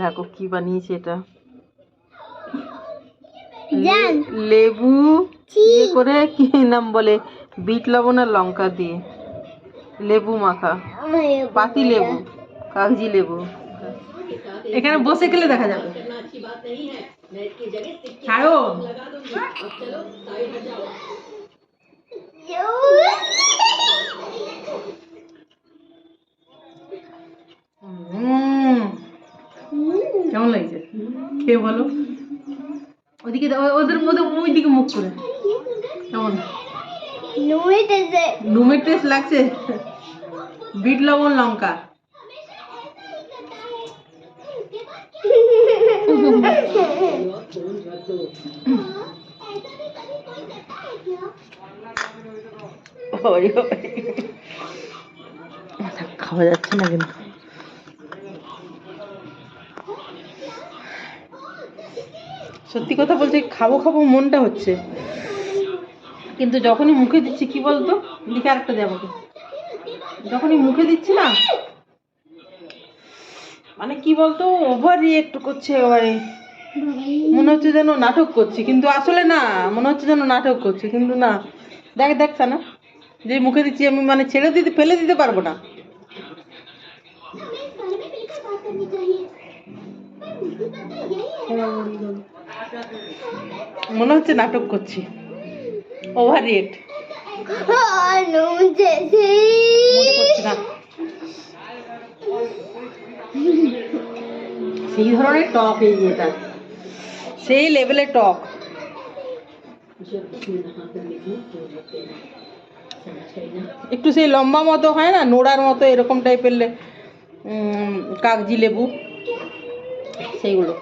দেখো কি বানিয়েছে এটা। লেবু ইয়ে করে কি নাম বলে বিট লবণ আর লঙ্কা দিয়ে। লেবু মাখা। পাতি লেবু কাগজি লেবু। এখানে বসে গেলে দেখা যাবে। ছাড়ো কেমন লাগছে? খেয়ে বলো। ওদিকে দাও, ওদের মধ্যে ওই দিকে মুখ করে। কেমন? নুমের টেস্ট লাগছে? বিট লবণ লঙ্কা। খাওয়া যাচ্ছে না কিন্তু। সত্যি কথা বলছি খাব খাব মনটা হচ্ছে। কিন্তু যখনই মুখে দিচ্ছি, কি বলতো? লিখে আরেকটা দেবো যখনই মুখে দিচ্ছি না মানে কি বলতো ওভার রিয়েক্ট করছে একেবারে। মনে হচ্ছে যেন নাটক করছি, কিন্তু আসলে না, মনে হচ্ছে যেন নাটক করছি, কিন্তু না। দেখ দেখ না যে মুখে দিচ্ছি আমি মানে ছেড়ে দিতে, ফেলে দিতে পারব না। মনে হচ্ছে নাটক করছি। ওভার না। সেই ধরনের টক এই এটা সেই লেভেলের টক। একটু সেই লম্বা মতো হয় না নোড়ার মতো এরকম টাইপের কাগজি লেবু। সেইগুলো।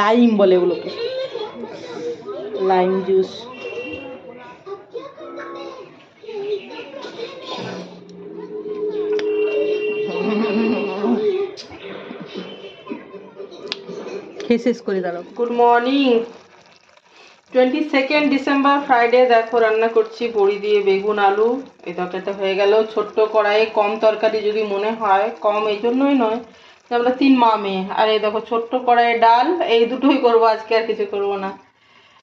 লাইম বলে ওগুলোকে lime juice. Good morning twenty second December Friday দেখো রান্না করছি, বড়ি দিয়ে বেগুন, আলু। এই তরকারিটা হয়ে গেল। ছোট্ট কড়াইয়ে কম তরকারি যদি মনে হয়, কম এই জন্যই নয়। আমরা তিন মা মেয়ে আর এই দেখো ছোট্ট কড়াইয়ে ডাল এই দুটোই করব আজকে আর কিছু করব না।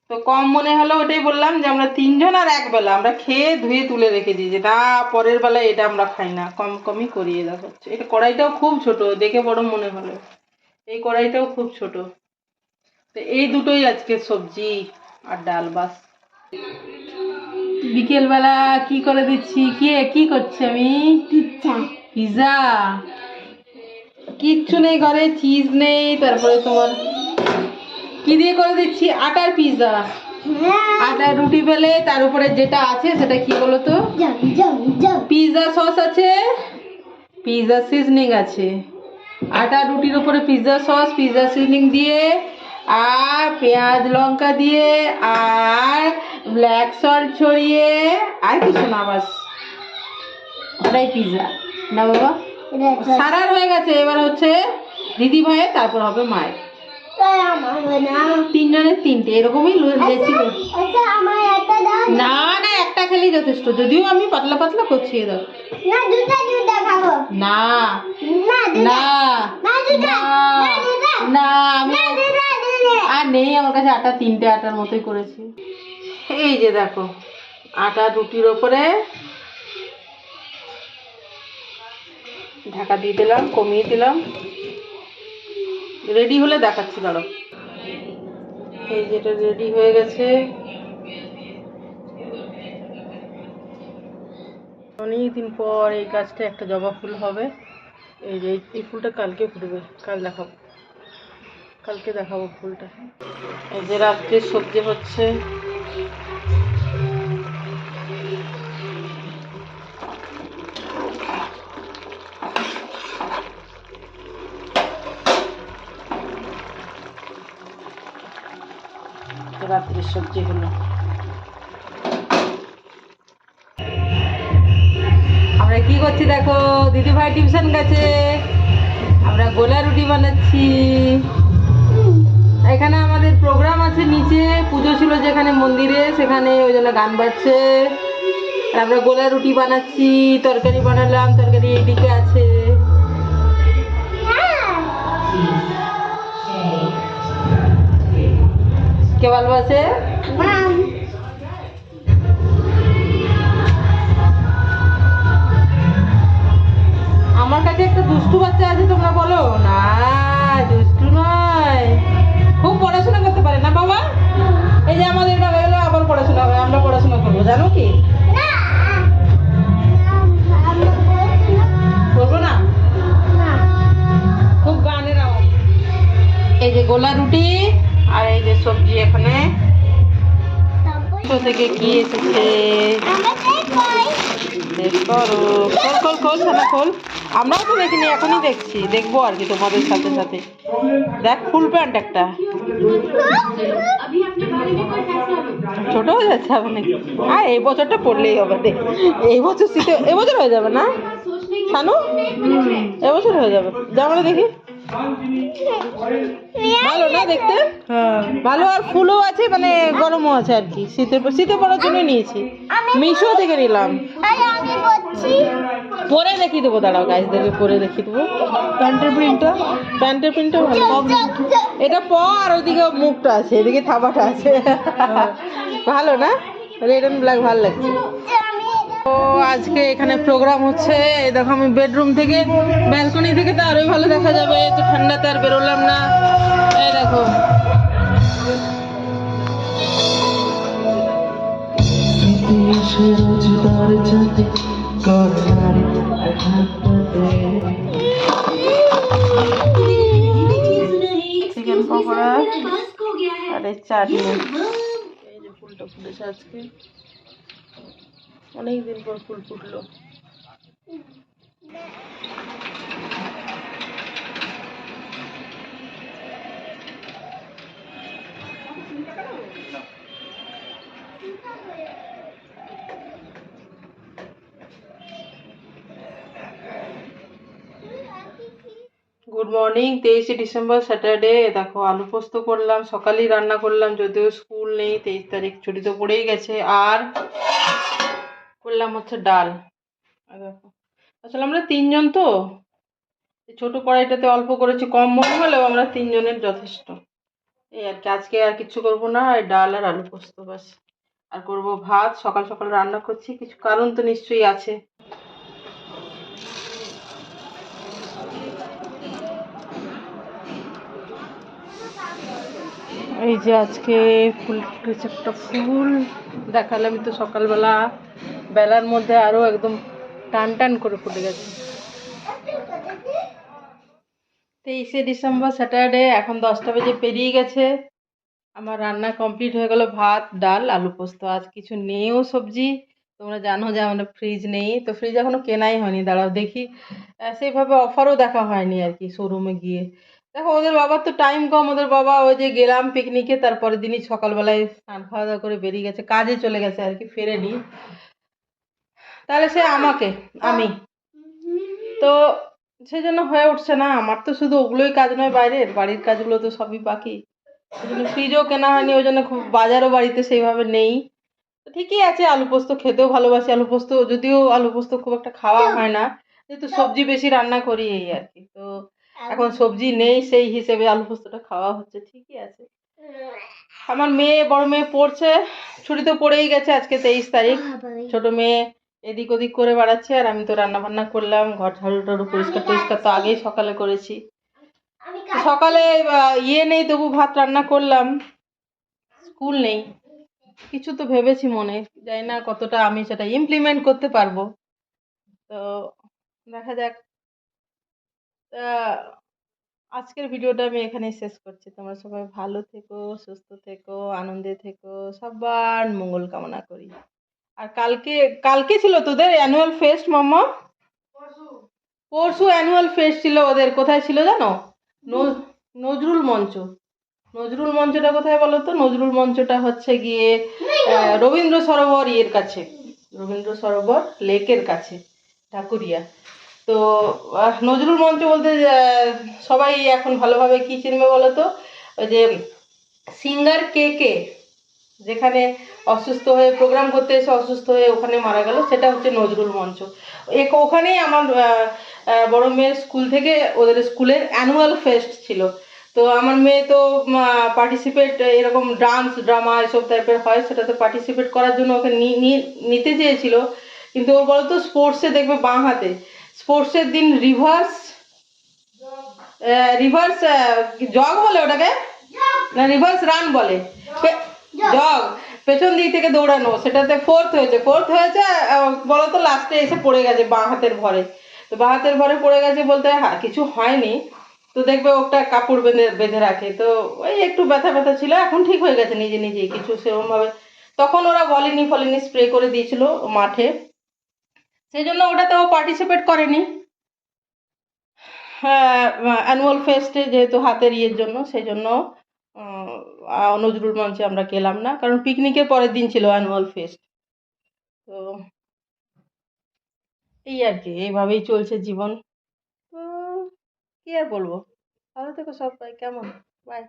তো কম মনে হলো ওটাই বললাম যে আমরা তিনজন আর এক বেলা আমরা খেয়ে ধুয়ে তুলে রেখে দিই যে না পরের বেলায় এটা আমরা খাই না কম কমই করিয়ে দেখো। এটা কড়াইটাও খুব ছোট দেখে বড় মনে হলো। এই কড়াইটাও খুব ছোট। তো এই দুটোই আজকে সবজি আর ডাল বাস। বিকেলবেলা কি করে দিচ্ছি? কে? কি করছে আমি? Pizza pizza. কিচ্ছু নেই ঘরে চিজ নেই তারপরে তোমার কি দিয়ে করে দিচ্ছি? আটার হ্যাঁ আটার রুটি বেলে তার উপরে যেটা আছে সেটা কি বলো তো? পিৎজা সস আছে? পিৎজা সিজনিং আছে। আটা রুটির উপরে পিৎজা সস পিৎজা সিজনিং দিয়ে আর পেঁয়াজ লঙ্কা দিয়ে আর ব্ল্যাক সল্ট ছড়িয়ে আর কিছু না বাস। ওটাই পিৎজা না বাবা? সারার হয়ে গেছে এবার হচ্ছে দিদি ভাইয়ের তারপর হবে মায়ের। তিনজনের তিনটে এরকমই আচ্ছা দাও। না না একটা খেলেই যথেষ্ট। যদিও আমি পাতলা পাতলা করছি না না না আমি আর নেই আমার কাছে আটা তিনটে আটার মতোই করেছি। এই যে দেখো আটা রুটির ওপরে ঢাকা দিয়ে দিলাম, কমিয়ে দিলাম। রেডি হলে দেখাচ্ছি দাঁড়ো এই যেটা রেডি হয়ে গেছে। অনেকদিন পর এই গাছটা একটা জবা ফুল হবে। এই যে এই- ফুলটা কালকে ফুটবে। কাল দেখাবো কালকে দেখাবো ফুলটা। এই যে রাত্রে সবজি হচ্ছে। রাত্রির সবজি হলো। আমরা কি করছি দেখো? দিদি ভাই টিউশন গেছে। আমরা গোলা রুটি বানাচ্ছি। এখানে আমাদের প্রোগ্রাম আছে নিচে। পুজো ছিল যেখানে মন্দিরে, সেখানে ওই জন্য গান বাজছে। আর আমরা গোলা রুটি বানাচ্ছি, তরকারি বানালাম, তরকারি এইদিকে আছে। ভালোবাসে মাম আমার কাছে একটা দুষ্টু বাচ্চা আছে তোমরা বলো। না দুষ্টু নয়। খুব পড়াশোনা করতে পারে না বাবা? এই যে আমাদের এটা গেলো আবার পড়াশোনা হবে আমরা পড়াশোনা করব জানো কি? না? করব খুব গানের আওয়াজ। এই যে গোলা রুটি আর এই যে সবজি এখানে। থেকে কি এসেছে? খোল খোল খোল সানা খোল আমরাও তো দেখিনি, এখনই দেখছি। দেখব আর কি তোমাদের সাথে সাথে। দেখ, ফুল প্যান্ট একটা। ছোট হয়ে যাচ্ছে আবার নাকি? আর এই বছরটা পড়লেই হবে দেখ এই বছর শীতে এই বছর হয়ে যাবে না? শানু এবছর হয়ে যাবে। জামাটা দেখি। ভালো না দেখতে? ভালো আর ফুলও আছে মানে গরমও আছে আর কি। শীতে শীতে পড়ার জন্য নিয়েছি। মিশো থেকে নিলাম। পরে দেখিয়ে দেবো দাঁড়াও গাইজদেরকে পরে দেখিয়ে দেবো। প্যান্টের প্রিন্টটা? প্যান্টের প্রিন্টটা ভালো। এটা প আর ওইদিকে মুখটা আছে এদিকে থাবাটা আছে। ভালো না? রেড অ্যান্ড ব্ল্যাক ভালো লাগছে। তো আজকে এখানে প্রোগ্রাম হচ্ছে। এই দেখো আমি বেডরুম থেকে ব্যালকনি থেকে তো আরোই ভালো দেখা যাবে। তো ঠান্ডাতে আর বেরোলাম না। এই দেখো। চিকেন পকোড়া আর এই চাটনি। এই যে ফুলটা ফুটেছে আজকে। অনেকদিন পর ফুল ফুটলো। গুড মর্নিং তেইশে ডিসেম্বর, স্যাটারডে। দেখো, আলু পোস্ত করলাম, সকালেই রান্না করলাম, যদিও স্কুল নেই, তেইশ তারিখ ছুটি তো পড়েই গেছে। আর করলাম হচ্ছে ডাল। দেখো, আসলে আমরা তিনজন তো ছোট কড়াইটাতে অল্প করেছি, কম মনে হলেও আমরা তিনজনের যথেষ্ট। এই আর কি, আজকে আর কিছু করব না ডাল আর আলু পোস্ত বাস আর করব ভাত, সকাল সকাল রান্না করছি, কিছু কারণ তো নিশ্চয়ই আছে। এই যে আজকে ফুল ফুটেছে একটা ফুল দেখালাম তো সকালবেলা বেলার মধ্যে আরও একদম টান টান করে ফুটে গেছে। তেইশে ডিসেম্বর স্যাটারডে, এখন দশটা বেজে পেরিয়ে গেছে। আমার রান্না কমপ্লিট হয়ে গেল ভাত, ডাল, আলু পোস্ত। আজ কিছু নেইও সবজি। তোমরা জানো যে আমাদের ফ্রিজ নেই, তো ফ্রিজ এখনও কেনাই হয়নি। দাঁড়াও দেখি। সেইভাবে অফারও দেখা হয়নি আর কি শোরুমে গিয়ে। দেখো, ওদের বাবার তো টাইম কম। ওদের বাবা ওই যে গেলাম পিকনিকে তারপরের দিনই সকালবেলায় স্নান খাওয়া দাওয়া করে বেরিয়ে গেছে। কাজে চলে গেছে আর কি, ফেরেনি। তাহলে সে আমাকে আমি। তো সেই জন্য হয়ে উঠছে না আমার তো শুধু ওগুলোই কাজ নয় বাইরের বাড়ির কাজগুলো তো সবই বাকি। ওই জন্য ফ্রিজও কেনা হয়নি ওই জন্য খুব বাজারও বাড়িতে সেইভাবে নেই। ঠিকই আছে আলু পোস্ত খেতেও ভালোবাসি আলু পোস্ত যদিও আলু পোস্ত খুব একটা খাওয়া হয় না যেহেতু সবজি বেশি রান্না করি এই আর কি। তো এখন সবজি নেই সেই হিসেবে আলু পোস্তটা খাওয়া হচ্ছে ঠিকই আছে। আমার মেয়ে বড় মেয়ে পড়ছে ছুটি তো পড়েই গেছে আজকে তেইশ তারিখ। ছোট মেয়ে এদিক ওদিক করে বেড়াচ্ছে আর আমি তো রান্না বান্না করলাম ঘর ঝাড়ু টাড়ু পরিষ্কার টরিষ্কার তো আগেই সকালে করেছি। সকালে ইয়ে নেই তবু ভাত রান্না করলাম। স্কুল নেই। কিছু তো ভেবেছি মনে জানি না কতটা আমি সেটা ইমপ্লিমেন্ট করতে পারব। তো দেখা যাক। আজকের ভিডিওটা আমি এখানেই শেষ করছি। তোমরা সবাই ভালো থেকো সুস্থ থেকো আনন্দে থেকো সবার মঙ্গল কামনা করি। আর কালকে কালকে ছিল তোদের অ্যানুয়াল ফেস্ট মাম্মা? পরশু। অ্যানুয়াল ফেস্ট ছিল ওদের কোথায় ছিল জানো? নজরুল। মঞ্চ। নজরুল মঞ্চটা কোথায় বলো তো? নজরুল মঞ্চটা হচ্ছে গিয়ে রবীন্দ্র। সরোবর ইয়ের কাছে। রবীন্দ্র সরোবর লেকের কাছে ঠাকুরিয়া তো নজরুল মঞ্চ বলতে সবাই এখন ভালোভাবে কি চিনবে বলো তো? ওই যে সিঙ্গার কে কে? যেখানে অসুস্থ হয়ে প্রোগ্রাম করতে এসে অসুস্থ হয়ে ওখানে মারা গেল, সেটা হচ্ছে নজরুল মঞ্চ। এক- ওখানেই আমার বড় মেয়ের স্কুল থেকে ওদের স্কুলের অ্যানুয়াল ফেস্ট ছিল। তো আমার মেয়ে তো পার্টিসিপেট এরকম ডান্স ড্রামা এসব টাইপের হয় সেটাতে পার্টিসিপেট করার জন্য ওকে নিতে চেয়েছিল। কিন্তু ওর বলতো স্পোর্টসে দেখবে বাঁ হাতে। স্পোর্টসের দিন রিভার্স রিভার্স জগ বলে ওটাকে? না রিভার্স রান বলে। জগ পেছন দিক থেকে দৌড়ানো সেটাতে ফোর্থ হয়েছে ফোর্থ হয়েছে আহ, বলো তো লাস্টে এসে পড়ে গেছে বাঁ হাতের ভরে। তো বাঁ হাতের ভরে পড়ে গেছে বলতে হ্যাঁ কিছু হয়নি। তো দেখবে ওটা কাপড় বেঁধে বেঁধে রাখে। তো ওই একটু ব্যথা ব্যথা ছিল এখন ঠিক হয়ে গেছে নিজে নিজেই কিছু সেরকমভাবে তখন ওরা বলেনি ফলেনি স্প্রে করে দিয়েছিল মাঠে। সেই জন্য ওটাতে ও পার্টিসিপেট করেনি। হ্যাঁ অ্যানুয়াল ফেস্টে যেহেতু হাতের ইয়ের জন্য সেই জন্য নজরুল মঞ্চে আমরা গেলাম না, কারণ পিকনিকের পরের দিন ছিল অ্যানুয়াল ফেস্ট তো এই আর কি, এইভাবেই চলছে জীবন। তো কি আর বলব? ভালো থেকো সবাই, কেমন? বাই